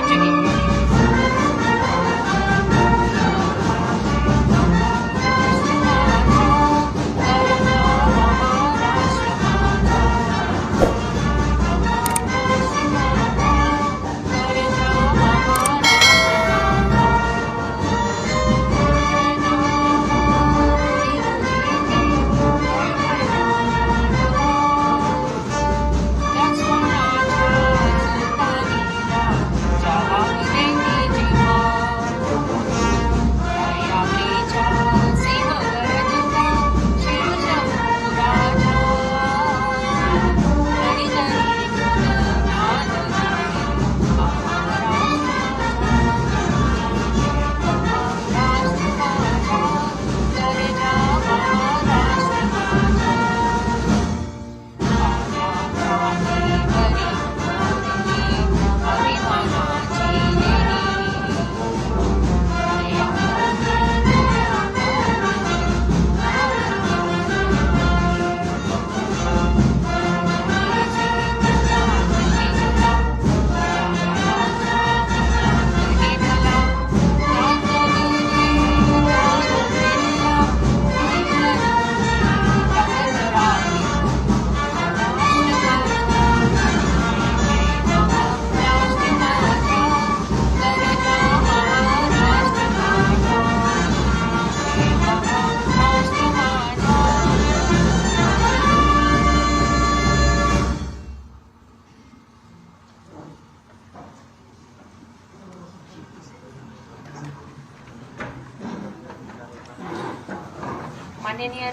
magic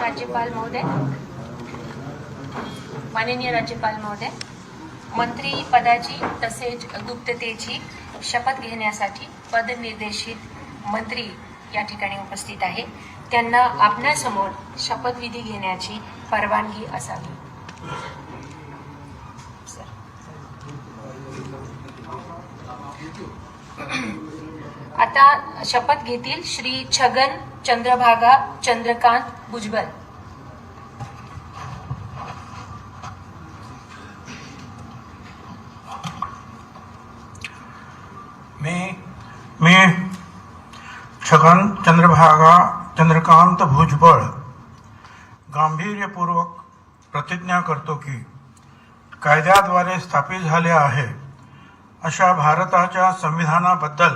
राज्यपाल महोदय. माननीय राज्यपाल महोदय मंत्री पदाची तसेच गुप्ततेची शपथ घेण्यासाठी पदनिर्देशित मंत्री या ठिकाणी उपस्थित आहे. त्यांना आपणासमोर शपथविधी घेण्याची परवानगी असावी. सर. आता शपथ घेतील श्री छगन चंद्रभागा चंद्रकांत भुजबल. मी मी छगन चंद्रभागा चंद्रकांत भुजबळ गांभीर्यपूर्वक प्रतिज्ञा करतो की कायद्याद्वारे स्थापित झाले आहे अशा भारताच्या संविधानाबद्दल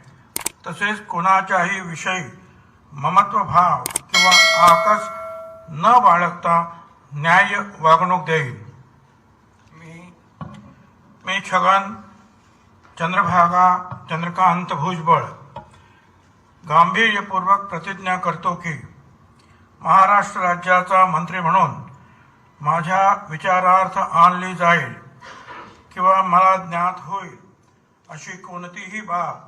तसेच कोणाच्याही विषयी ममत्व भाव किंवा आकस न बाळगता न्याय वागणूक देईल. मी मी छगन चंद्रभागा चंद्रकांत भुजबळ गांभीर्यपूर्वक प्रतिज्ञा करतो की महाराष्ट्र राज्याचा मंत्री म्हणून माझ्या विचारार्थ आणली जाईल किंवा मला ज्ञात होईल अशी कोणतीही बाब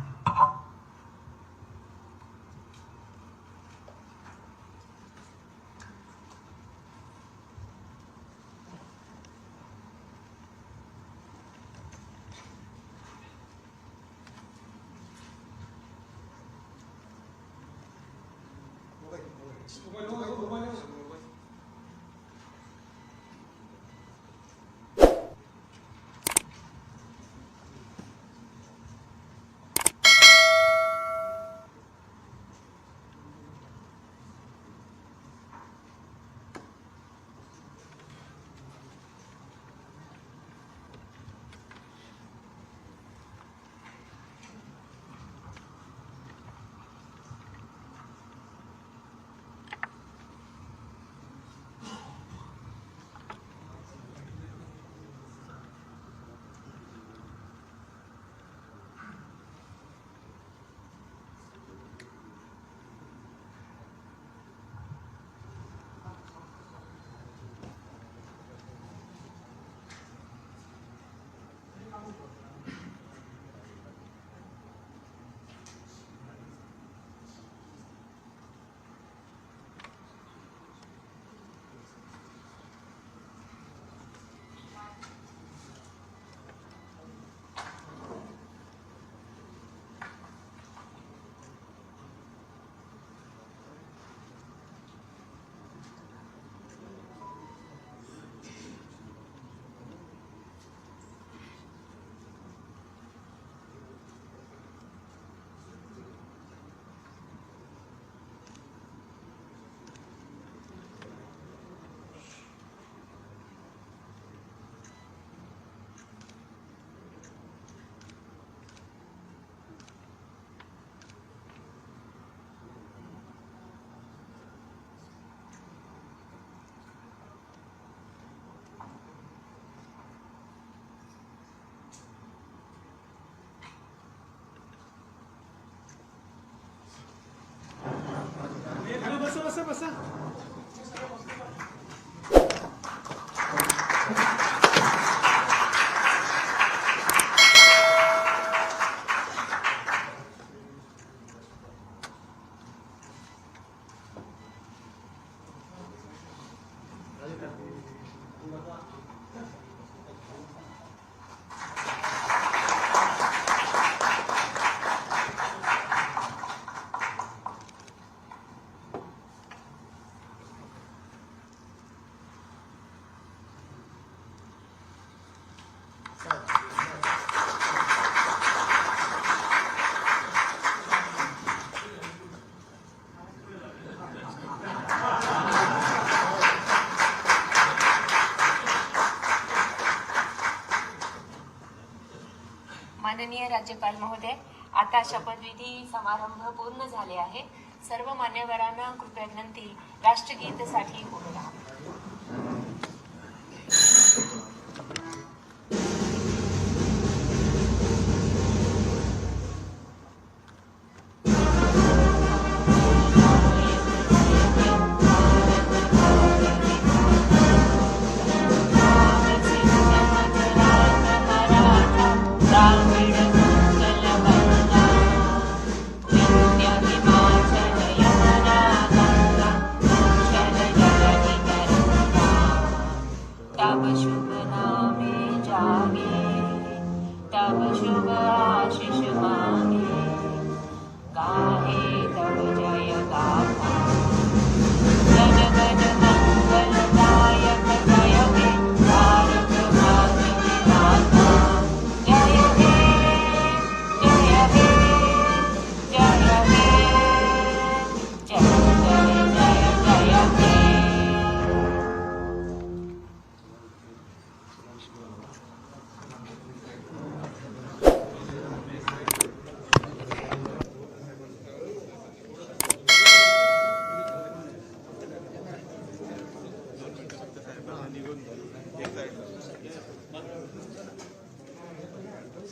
Trabalhou, trabalhou. Basta. माननीय राज्यपाल महोदय आता शपथविधी समारंभ पूर्ण झाले आहे. सर्व मान्यवरांना कृपया विनंती राष्ट्रगीतसाठी उभे राहा